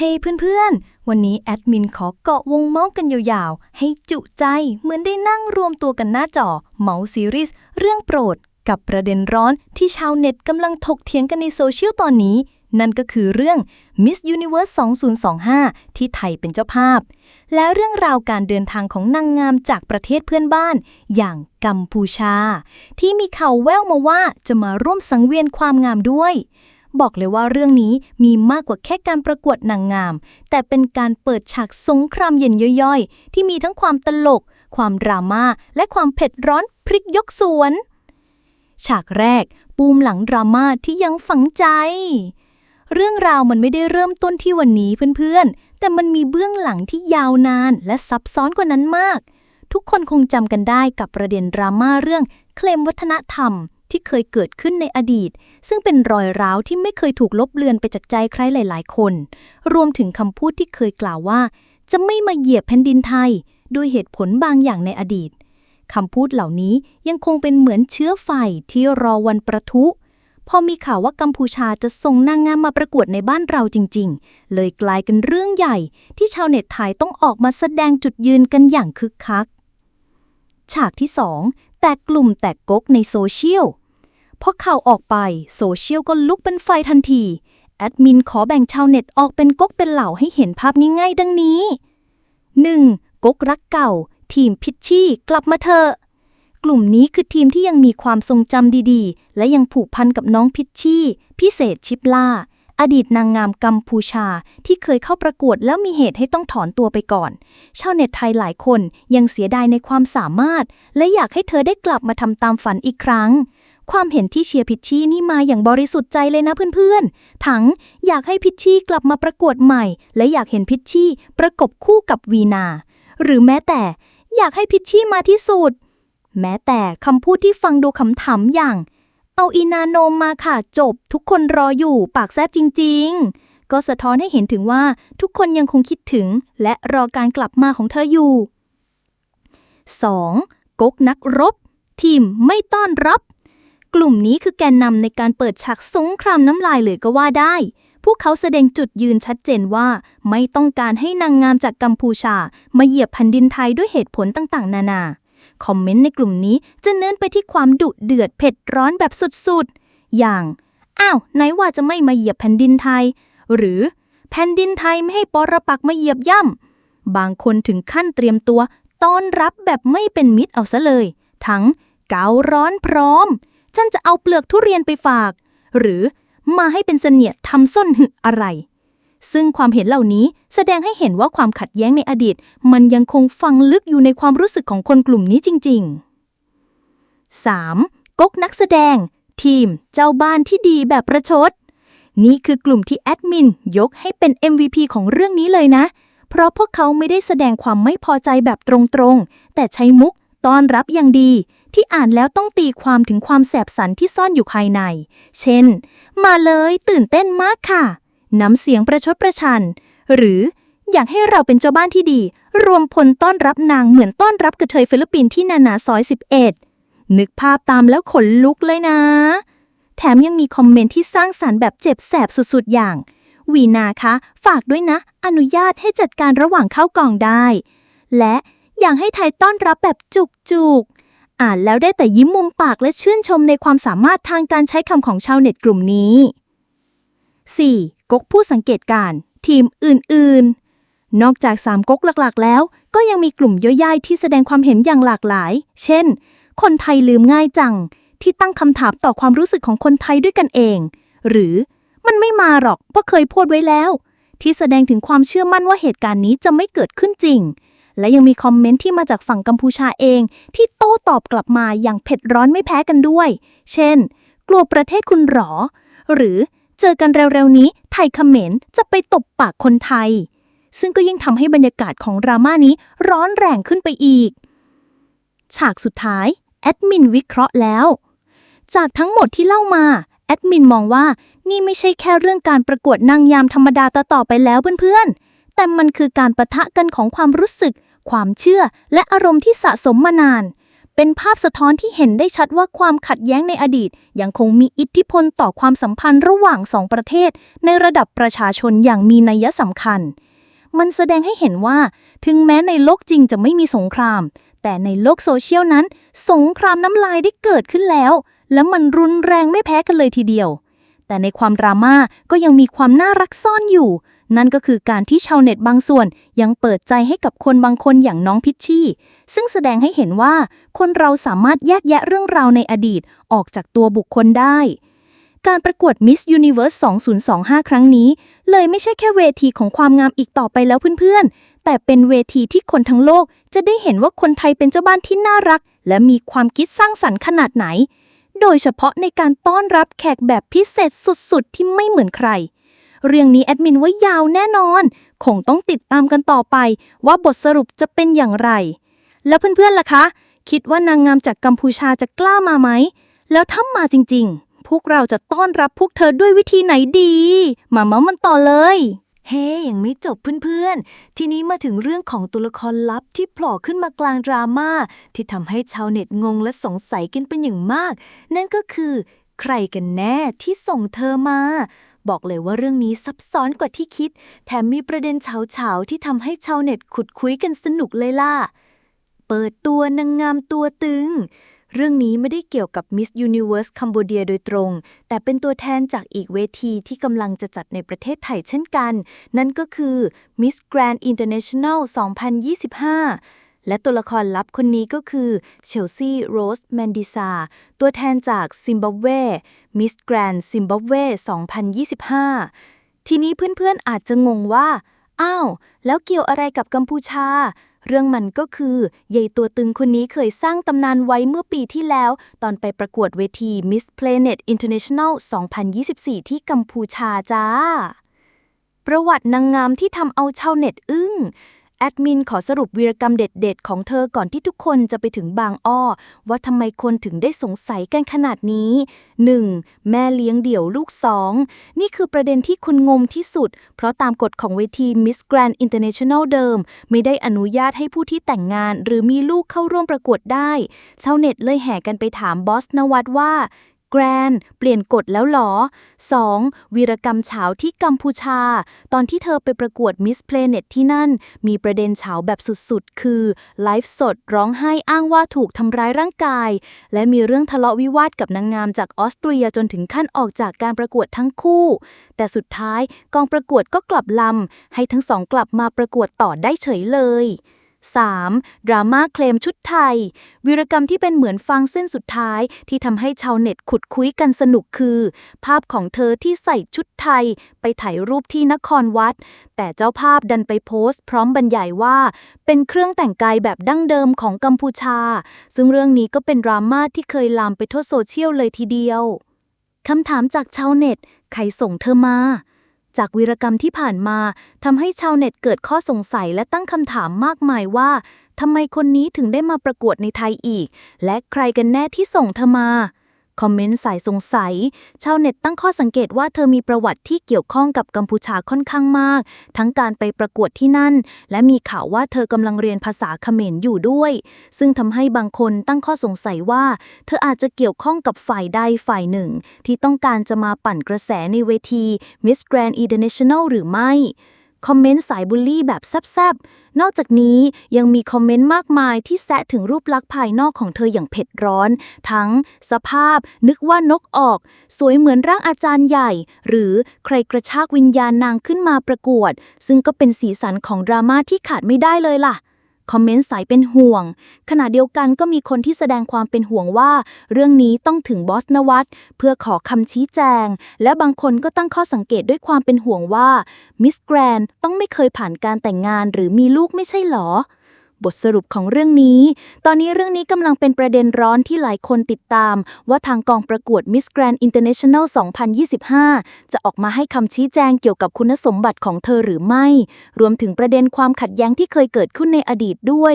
ฮ้ยเพื่อนๆ วันนี้แอดมินขอเกาะวงเมาส์กันยาวๆ ให้จุใจเหมือนได้นั่งรวมตัวกันหน้าจอ เมาส์ซีรีส์เรื่องโปรด กับประเด็นร้อนที่ชาวเน็ตกำลังถกเถียงกันในโซเชียลตอนนี้ นั่นก็คือเรื่อง Miss Universe 2025 ที่ไทยเป็นเจ้าภาพ และเรื่องราวการเดินทางของนางงามจากประเทศเพื่อนบ้าน อย่างกัมพูชา ที่มีข่าวแว่วมาว่าจะมาร่วมสังเวียนความงามด้วย บอกเลยว่าเรื่องนี้มีมากกว่าแค่การประกวดนางงาม แต่เป็นการเปิดฉากสงครามเย็นย่อยๆ ที่มีทั้งความตลก ความดราม่า และความเผ็ดร้อนพริกยกสวน ฉากแรก ปูมหลังดราม่าที่ยังฝังใจ เรื่องราวมันไม่ได้เริ่มต้นที่วันนี้เพื่อนๆ แต่มันมีเบื้องหลังที่ยาวนานและซับซ้อนกว่านั้นมาก ทุกคนคงจำกันได้กับประเด็นดราม่าเรื่องเคลมวัฒนธรรม ที่เคยเกิดขึ้นในอดีต ซึ่งเป็นรอยร้าวที่ไม่เคยถูกลบเลือนไปจากใจใครหลาย ๆ คน รวมถึงคำพูดที่เคยกล่าวว่า จะไม่มาเหยียบแผ่นดินไทย ด้วยเหตุผลบางอย่างในอดีตคำพูดเหล่านี้ยังคงเป็นเหมือนเชื้อไฟที่รอวันประทุ พอมีข่าวว่ากัมพูชาจะส่งนางงามมาประกวดในบ้านเราจริง ๆ เลยกลายเป็นเรื่องใหญ่ ที่ชาวเน็ตไทยต้องออกมาแสดงจุดยืนกันอย่างคึกคัก ฉากที่ 2 แตกกลุ่มแตกก๊กในโซเชียล พอข่าวออกไปโซเชียลก็ลุกเป็นไฟทันที แอดมินขอแบ่งชาวเน็ตออกเป็นก๊กเป็นเหล่าให้เห็นภาพง่ายๆดังนี้ 1. ก๊กรักเก่า ทีมพิชชี่กลับมาเถอะ กลุ่มนี้คือทีมที่ยังมีความทรงจำดีๆ และยังผูกพันกับน้องพิชชี่ พิเศษชิปล่า อดีตนางงามกัมพูชาที่เคยเข้าประกวดแล้วมีเหตุให้ต้องถอนตัวไปก่อน ชาวเน็ตไทยหลายคนยังเสียดายในความสามารถ และอยากให้เธอได้กลับมาทำตามฝันอีกครั้ง ความเห็นที่เชียร์พิชชี่นี่มาอย่างบริสุทธิ์ใจเลยนะเพื่อนๆ ทั้งอยากให้พิชชี่กลับมาประกวดใหม่ และอยากเห็นพิชชี่ประกบคู่กับวีนา หรือแม้แต่อยากให้พิชชี่มาที่สุด แม้แต่คำพูดที่ฟังดูคำถามอย่าง เอาอีนาโนมมาค่ะจบ ทุกคนรออยู่ปากแซบจริง ๆ ก็สะท้อนให้เห็นถึงว่าทุกคนยังคงคิดถึง และรอการกลับมาของเธออยู่ 2. ก๊กนักรบ ทีมไม่ต้อนรับ กลุ่มนี้คือแกนนำในการเปิดฉากสงครามน้ำลายเลยก็ว่าได้ พวกเขาแสดงจุดยืนชัดเจนว่า ไม่ต้องการให้นางงามจากกัมพูชา มาเหยียบแผ่นดินไทยด้วยเหตุผลต่าง ๆ นานา คอมเมนต์ในกลุ่มนี้จะเน้นไปที่ความดุเดือดเผ็ดร้อนแบบสุดๆ อย่าง อ้าว ไหนว่าจะไม่มาเหยียบแผ่นดินไทย หรือแผ่นดินไทยไม่ให้ปรปักมาเหยียบย่ำ บางคนถึงขั้นเตรียมตัว ต้อนรับแบบไม่เป็นมิตรเอาซะเลย ทั้งเการ้อนพร้อม ฉันจะเอาเปลือกทุเรียนไปฝาก หรือมาให้เป็นเสนียดทำส้นหึอะไร ซึ่งความเห็นเหล่านี้แสดงให้เห็นว่าความขัดแย้งในอดีต มันยังคงฝังลึกอยู่ในความรู้สึกของคนกลุ่มนี้จริง ๆ 3. ก๊กนักแสดง ทีม เจ้าบ้านที่ดีแบบประชด นี่คือกลุ่มที่แอดมินยกให้เป็น MVP ของเรื่องนี้เลยนะ เพราะพวกเขาไม่ได้แสดงความไม่พอใจแบบตรงๆ แต่ใช้มุกต้อนรับอย่างดี ที่อ่านแล้วต้องตีความถึงความแสบสันที่ซ่อนอยู่ภายใน เช่น มาเลยตื่นเต้นมากค่ะ น้ำเสียงประชดประชัน หรืออยากให้เราเป็นเจ้าบ้านที่ดี รวมพลต้อนรับนางเหมือนต้อนรับกระเทยฟิลิปปินส์ที่นานาซอย 11 นึกภาพตามแล้วขนลุกเลยนะ แถมยังมีคอมเมนต์ที่สร้างสารรค์แบบเจ็บแสบสุดๆ อย่าง วีนาคะ ฝากด้วยนะ อนุญาตให้จัดการระหว่างเข้ากองได้ และอยากให้ไทยต้อนรับแบบจุกๆ อ่านแล้วได้แต่ยิ้มมุมปากและชื่นชมในความสามารถทางการใช้คำของชาวเน็ตกลุ่มนี้ 4. ก๊กผู้สังเกตการ ทีมอื่น ๆ นอกจาก 3ก๊กหลัก ๆ แล้ว ก็ยังมีกลุ่มย่อยๆ ที่แสดงความเห็นอย่างหลากหลาย เช่น คนไทยลืมง่ายจัง ที่ตั้งคำถามต่อความรู้สึกของคนไทยด้วยกันเอง หรือมันไม่มาหรอกเพราะเคยพูดไว้แล้ว ที่แสดงถึงความเชื่อมั่นว่าเหตุการณ์นี้จะไม่เกิดขึ้นจริง และยังมีคอมเมนต์ที่มาจากฝั่งกัมพูชาเอง ที่โต้ตอบกลับมาอย่างเผ็ดร้อนไม่แพ้กันด้วย เช่น กลัวประเทศคุณหรอ หรือ เจอกันเร็วๆนี้ ไทยเขมรจะไปตบปากคนไทย ซึ่งก็ยิ่งทำให้บรรยากาศของดราม่านี้ร้อนแรงขึ้นไปอีก ฉากสุดท้าย แอดมินวิเคราะห์แล้ว จากทั้งหมดที่เล่ามา แอดมินมองว่านี่ไม่ใช่แค่เรื่องการประกวดนางยามธรรมดาต่อๆไปแล้วเพื่อนๆ แต่มันคือการประทะกันของความรู้สึก ความเชื่อ และอารมณ์ที่สะสมมานาน เป็นภาพสะท้อนที่เห็นได้ชัดว่าความขัดแย้งในอดีต ยังคงมีอิทธิพลต่อความสัมพันธ์ระหว่างสองประเทศ ในระดับประชาชนอย่างมีนัยสำคัญ มันแสดงให้เห็นว่า ถึงแม้ในโลกจริงจะไม่มีสงคราม แต่ในโลกโซเชียลนั้น สงครามน้ำลายได้เกิดขึ้นแล้ว และมันรุนแรงไม่แพ้กันเลยทีเดียว แต่ในความดราม่าก็ยังมีความน่ารักซ่อนอยู่ นั่นก็คือการที่ชาวเน็ตบางส่วนยังเปิดใจให้กับคนบางคนอย่างน้องพิชชี่ ซึ่งแสดงให้เห็นว่า คนเราสามารถแยกแยะเรื่องราวในอดีตออกจากตัวบุคคลได้ การประกวด Miss Universe 2025 ครั้งนี้ เลยไม่ใช่แค่เวทีของความงามอีกต่อไปแล้วเพื่อนๆ แต่เป็นเวทีที่คนทั้งโลก จะได้เห็นว่าคนไทยเป็นเจ้าบ้านที่น่ารัก และมีความคิดสร้างสรรค์ขนาดไหน โดยเฉพาะในการต้อนรับแขกแบบพิเศษสุดๆ ที่ไม่เหมือนใคร เรื่องนี้แอดมินว่ายาวแน่นอน คงต้องติดตามกันต่อไป ว่าบทสรุปจะเป็นอย่างไร แล้วเพื่อนๆล่ะคะ คิดว่านางงามจากกัมพูชาจะกล้ามาไหม แล้วถ้ามาจริงๆ พวกเราจะต้อนรับพวกเธอด้วยวิธีไหนดี มาเมาส์มันต่อเลยเฮ้ ยังไม่จบเพื่อนๆ ทีนี้มาถึงเรื่องของตัวละครลับที่โผล่ขึ้นมากลางดราม่าที่ทำให้ชาวเน็ตงงและสงสัยกันเป็นอย่างมาก นั่นก็คือ ใครกันแน่ที่ส่งเธอมา บอกเลยว่าเรื่องนี้ซับซ้อนกว่าที่คิด แถมมีประเด็นเฉาๆที่ทำให้ชาวเน็ตขุดคุยกันสนุกเลยล่ะ เปิดตัวนางงามตัวตึง เรื่องนี้ไม่ได้เกี่ยวกับ Miss Universe Cambodia โดยตรง แต่เป็นตัวแทนจากอีกเวทีที่กำลังจะจัดในประเทศไทยเช่นกัน นั่นก็คือ Miss Grand International 2025 และตัวละครลับคนนี้ก็คือเชลซีโรสแมนดิซาตัวแทนจากซิมบับเว Miss Grand Zimbabwe 2025 ทีนี้เพื่อนๆอาจจะงงว่า อ้าว แล้วเกี่ยวอะไรกับกัมพูชา เรื่องมันก็คือยายตัวตึงคนนี้เคยสร้างตำนานไว้เมื่อปีที่แล้ว ตอนไปประกวดเวที Miss Planet International 2024 ที่กัมพูชาจ้า ประวัตินางงามที่ทำเอาชาวเน็ตอึ้ง แอดมินขอสรุปวีรกรรมเด็ดๆ ของเธอก่อนที่ทุกคนจะไปถึงบางอ้อ ว่าทำไมคนถึงได้สงสัยกันขนาดนี้ 1. แม่เลี้ยงเดี่ยวลูกสองนี่คือประเด็นที่คนงมที่สุด เพราะตามกฎของเวที Miss Grand International เดิม ไม่ได้อนุญาตให้ผู้ที่แต่งงาน หรือมีลูกเข้าร่วมประกวดได้ ชาวเน็ตเลยแห่กันไปถามบอสนวัตว่า แกรน เปลี่ยนกฎแล้วหรอ 2. วีรกรรมเฉาที่กัมพูชา ตอนที่เธอไปประกวด Miss Planet ที่นั่น มีประเด็นเฉาแบบสุดๆ คือไลฟ์สดร้องไห้อ้างว่าถูกทำร้ายร่างกาย และมีเรื่องทะเลาะวิวาทกับนางงามจากออสเตรียจนถึงขั้นออกจากการประกวดทั้งคู่ แต่สุดท้ายกองประกวดก็กลับลำให้ทั้งสองกลับมาประกวดต่อได้เฉยเลย 3. ดราม่าเคลมชุดไทย วีรกรรมที่เป็นเหมือนฟางเส้นสุดท้ายที่ทำให้ชาวเน็ตขุดคุยกันสนุกคือ ภาพของเธอที่ใส่ชุดไทย ไปถ่ายรูปที่นครวัด แต่เจ้าภาพดันไปโพสต์ พร้อมบรรยายว่า เป็นเครื่องแต่งกายแบบดั้งเดิมของกัมพูชา ซึ่งเรื่องนี้ก็เป็นดราม่าที่เคยลามไปทั่วโซเชียลเลยทีเดียวคำถามจากชาวเน็ต ใครส่งเธอมา จากวีรกรรมที่ผ่านมาทำให้ชาวเน็ตเกิดข้อสงสัยและตั้งคำถามมากมายว่าทำไมคนนี้ถึงได้มาประกวดในไทยอีก และใครกันแน่ที่ส่งเธอมา คอมเมนต์สายสงสัย ชาวเน็ตตั้งข้อสังเกตว่าเธอมีประวัติที่เกี่ยวข้องกับกัมพูชาค่อนข้างมาก ทั้งการไปประกวดที่นั่น และมีข่าวว่าเธอกำลังเรียนภาษาเขมรอยู่ด้วย ซึ่งทำให้บางคนตั้งข้อสงสัยว่า เธออาจจะเกี่ยวข้องกับฝ่ายใดฝ่ายหนึ่ง ที่ต้องการจะมาปั่นกระแสในเวที Miss Grand International หรือไม่ คอมเมนต์สายบูลลี่แบบแซบๆ นอกจากนี้ยังมีคอมเมนต์มากมายที่แซะถึงรูปลักษณ์ภายนอกของเธออย่างเผ็ดร้อน ทั้งสภาพ นึกว่านกออก สวยเหมือนร่างอาจารย์ใหญ่ หรือใครกระชากวิญญาณนางขึ้นมาประกวด ซึ่งก็เป็นสีสันของดราม่าที่ขาดไม่ได้เลยล่ะ คอมเมนต์สายเป็นห่วง ขณะเดียวกันก็มีคนที่แสดงความเป็นห่วงว่า เรื่องนี้ต้องถึงบอสนวัตเพื่อขอคำชี้แจง และบางคนก็ตั้งข้อสังเกตด้วยความเป็นห่วงว่ามิสแกรนต้องไม่เคยผ่านการแต่งงานหรือมีลูกไม่ใช่หรอ บทสรุปของเรื่องนี้ ตอนนี้เรื่องนี้กำลังเป็นประเด็นร้อนที่หลายคนติดตาม ว่าทางกองประกวด Miss Grand International 2025 จะออกมาให้คำชี้แจงเกี่ยวกับคุณสมบัติของเธอหรือไม่ รวมถึงประเด็นความขัดแย้งที่เคยเกิดขึ้นในอดีตด้วย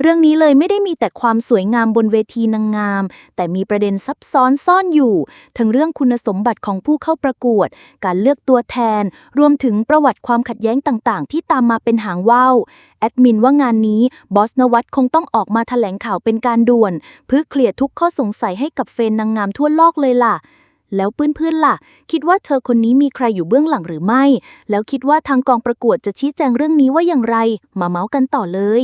เรื่องนี้เลยไม่ได้มีแต่ความสวยงามบนเวทีนางงาม แต่มีประเด็นซับซ้อนซ่อนอยู่ ทั้งเรื่องคุณสมบัติของผู้เข้าประกวด การเลือกตัวแทน รวมถึงประวัติความขัดแย้งต่าง ๆ ที่ตามมาเป็นหางว่าวแอดมินว่างานนี้บอสนวัตคงต้องออกมาแถลงข่าวเป็นการด่วน เพื่อเคลียร์ทุกข้อสงสัยให้กับเฟนนางงามทั่วโลกเลยล่ะ แล้วเพื่อนๆล่ะ คิดว่าเธอคนนี้มีใครอยู่เบื้องหลังหรือไม่ แล้วคิดว่าทางกองประกวดจะชี้แจงเรื่องนี้ว่าอย่างไร มาเมาส์กันต่อเลย